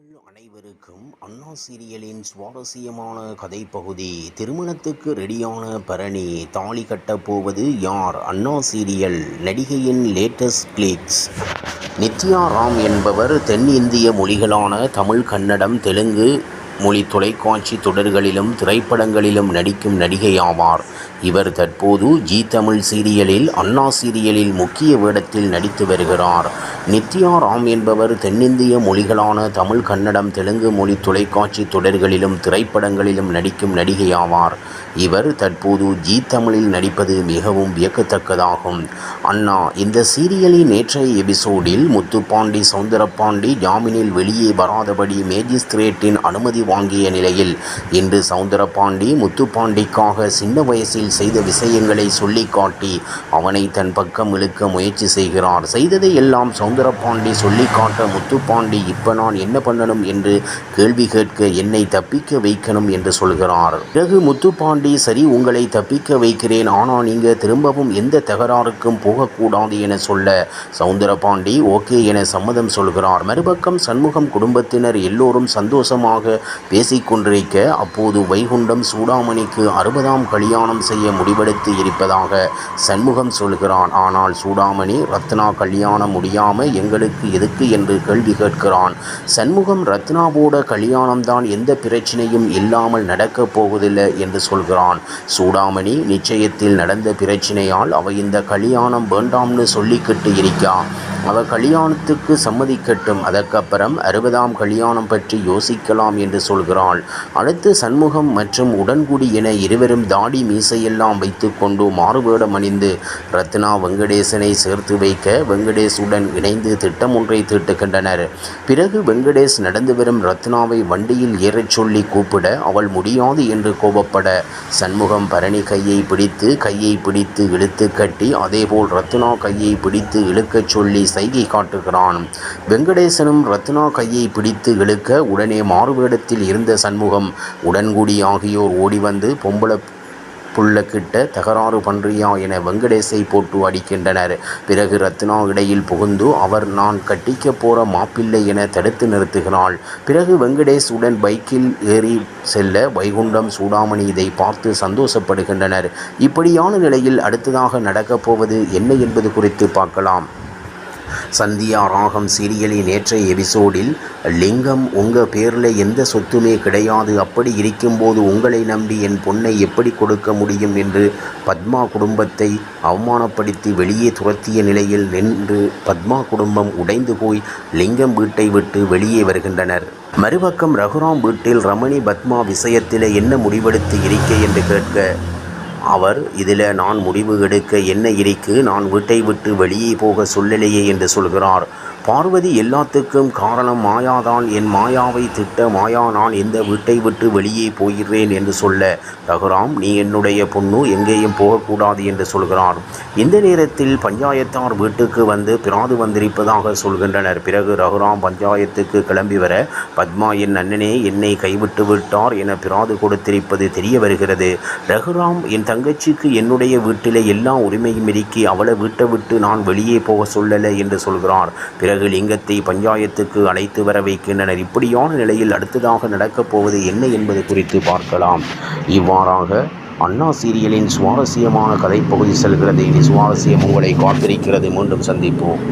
மக்கள் அனைவருக்கும் அண்ணா சீரியலின் சுவாரஸ்யமான கதைப்பகுதி திருமணத்துக்கு ரெடியான பரணி தாலி கட்டப் போவது யார்? அண்ணா சீரியல் நடிகையின் லேட்டஸ்ட் கிளிக்ஸ். நித்யா ராம் என்பவர் தென்னிந்திய மொழிகளான தமிழ் கன்னடம் தெலுங்கு மொழி தொலைக்காட்சி தொடர்களிலும் திரைப்படங்களிலும் நடிக்கும் நடிகை ஆவார் இவர் தற்போது ஜி தமிழ் சீரியலில் அண்ணா சீரியலில் முக்கிய வேடத்தில் நடித்து வருகிறார். நித்யா ராம் என்பவர் தென்னிந்திய மொழிகளான தமிழ் கன்னடம் தெலுங்கு மொழி தொலைக்காட்சி தொடர்களிலும் திரைப்படங்களிலும் நடிக்கும் நடிகை ஆவார் இவர் தற்போது ஜி தமிழில் நடிப்பது மிகவும் வியக்கத்தக்கதாகும். அண்ணா இந்த சீரியலின் நேற்றைய எபிசோடில் முத்துப்பாண்டி சவுந்தரப்பாண்டி ஜாமீனில் வெளியே வராதபடி மேஜிஸ்திரேட்டின் அனுமதி வாங்கிய நிலையில் இன்று சவுந்தரபாண்டி முத்துப்பாண்டிக்காக சின்ன வயசில் செய்த விஷயங்களை சொல்லி காட்டி அவனை தன் பக்கம் இழுக்க முயற்சி செய்கிறார். செய்ததை எல்லாம் சவுந்தரபாண்டி சொல்லி காட்ட முத்துப்பாண்டி இப்போ நான் என்ன பண்ணணும் என்று கேள்வி கேட்க என்னை தப்பிக்க வைக்கணும் என்று சொல்கிறார். பிறகு முத்துப்பாண்டி சரி உங்களை தப்பிக்க வைக்கிறேன். ஆனால் நீங்க திரும்பவும் எந்த தகராறுக்கும் போகக்கூடாது என சொல்ல சவுந்தரபாண்டி ஓகே என சம்மதம் சொல்கிறார். மறுபக்கம் சண்முகம் குடும்பத்தினர் எல்லோரும் சந்தோஷமாக பேசிக்கொண்டிருக்க அப்போது வைகுண்டம் சூடாமணிக்கு அறுபதாம் கல்யாணம் செய்ய முடிவெடுத்து இருப்பதாக சண்முகம் சொல்கிறான். ஆனால் சூடாமணி ரத்னா கல்யாணம் முடியாம எங்களுக்கு எதுக்கு என்று கேள்வி கேட்கிறான். சண்முகம் ரத்னாவோட கல்யாணம் தான் எந்த பிரச்சனையும் இல்லாமல் நடக்கப் போவதில்லை என்று சொல்கிறான். சூடாமணி நிச்சயத்தில் நடந்த பிரச்சனையால் அவ இந்த கல்யாணம் வேண்டாம்னு சொல்லிக்கிட்டு இருக்கா. அவர் கல்யாணத்துக்கு சம்மதிக்கட்டும். அதற்கப்புறம் அறுபதாம் கல்யாணம் பற்றி யோசிக்கலாம் என்று சொல்கிறாள். அடுத்து சண்முகம் மற்றும் உடன்குடி என இருவரும் தாடி மீசையெல்லாம் வைத்துக்கொண்டு மாறுவேடம் அணிந்து ரத்னா வெங்கடேசனை சேர்த்து வைக்க வெங்கடேஷுடன் இணைந்து திட்டம் ஒன்றை தீட்டுகின்றனர். பிறகு வெங்கடேஷ் நடந்து வரும் ரத்னாவை வண்டியில் ஏறச் சொல்லி கூப்பிட அவள் முடியாது என்று கோபப்பட சண்முகம் பரணி கையை பிடித்து கையை பிடித்து இழுத்து கட்டி அதேபோல் ரத்னா கையை பிடித்து இழுக்கச் சொல்லி சைகை காட்டுகிறான். வெங்கடேசனும் ரத்னா கையை பிடித்து இழுக்க உடனே மாறுவேடத்தில் இருந்த சண்முகம் உடன்குடி ஆகியோர் ஓடி வந்து பொம்பளை புள்ள கிட்ட தகராறு பன்றியா என வெங்கடேசை போட்டு அடிக்கின்றனர். பிறகு ரத்னா இடையில் புகுந்து அவர் நான் கட்டிக்க போற மாப்பிள்ளை என தடுத்து நிறுத்துகிறாள். பிறகு வெங்கடேஷ் உடன் பைக்கில் ஏறி செல்ல வைகுண்டம் சூடாமணி இதை பார்த்து சந்தோஷப்படுகின்றனர். இப்படியான நிலையில் அடுத்ததாக நடக்கப் போவது என்ன என்பது குறித்து பார்க்கலாம். சந்தியா ராகம் சீரியலின் நேற்றைய எபிசோடில் லிங்கம் உங்கள் பேரில் எந்த சொத்துமே கிடையாது. அப்படி இருக்கும்போது உங்களை நம்பி என் பொண்ணை எப்படி கொடுக்க முடியும்? என்று பத்மா குடும்பத்தை அவமானப்படுத்தி வெளியே துரத்திய நிலையில் நின்று பத்மா குடும்பம் உடைந்து போய் லிங்கம் வீட்டை விட்டு வெளியே வருகின்றனர். மறுபக்கம் ரகுராம் வீட்டில் ரமணி பத்மா விஷயத்தில் என்ன முடிவெடுத்து இருக்க என்று கேட்க அவர் இதில் நான் முடிவு எடுக்க என்ன இருக்கு? நான் வீட்டை விட்டு வெளியே போக சொல்லலையே என்று சொல்கிறார். பார்வதி எல்லாத்துக்கும் காரணம் மாயாதான் என் மாயாவை திட்ட மாயா நான் இந்த வீட்டை விட்டு வெளியே போகிறேன் என்று சொல்ல ரகுராம் நீ என்னுடைய பொண்ணு எங்கேயும் போகக்கூடாது என்று சொல்கிறார். இந்த நேரத்தில் பஞ்சாயத்தார் வீட்டுக்கு வந்து பிராது வந்திருப்பதாக சொல்கின்றனர். பிறகு ரகுராம் பஞ்சாயத்துக்கு கிளம்பி வர பத்மா என் அண்ணனே என்னை கைவிட்டு விட்டார் என பிராது கொடுத்திருப்பது தெரிய வருகிறது. ரகுராம் என் தங்கச்சிக்கு என்னுடைய வீட்டிலே எல்லா உரிமையும் இருக்கி அவளை வீட்டை விட்டு நான் வெளியே போக சொல்லலை என்று சொல்கிறார். பிறகு லிங்கத்தை பஞ்சாயத்துக்கு அழைத்து வர வைக்கின்றனர். இப்படியான நிலையில் அடுத்ததாக நடக்கப் போவது என்ன என்பது குறித்து பார்க்கலாம். இவ்வாறாக அண்ணா சீரியலின் சுவாரஸ்யமான கதைப்பகுதி செல்கிறது. இனி சுவாரஸ்யம் உங்களை காத்திருக்கிறது. மீண்டும் சந்திப்போம்.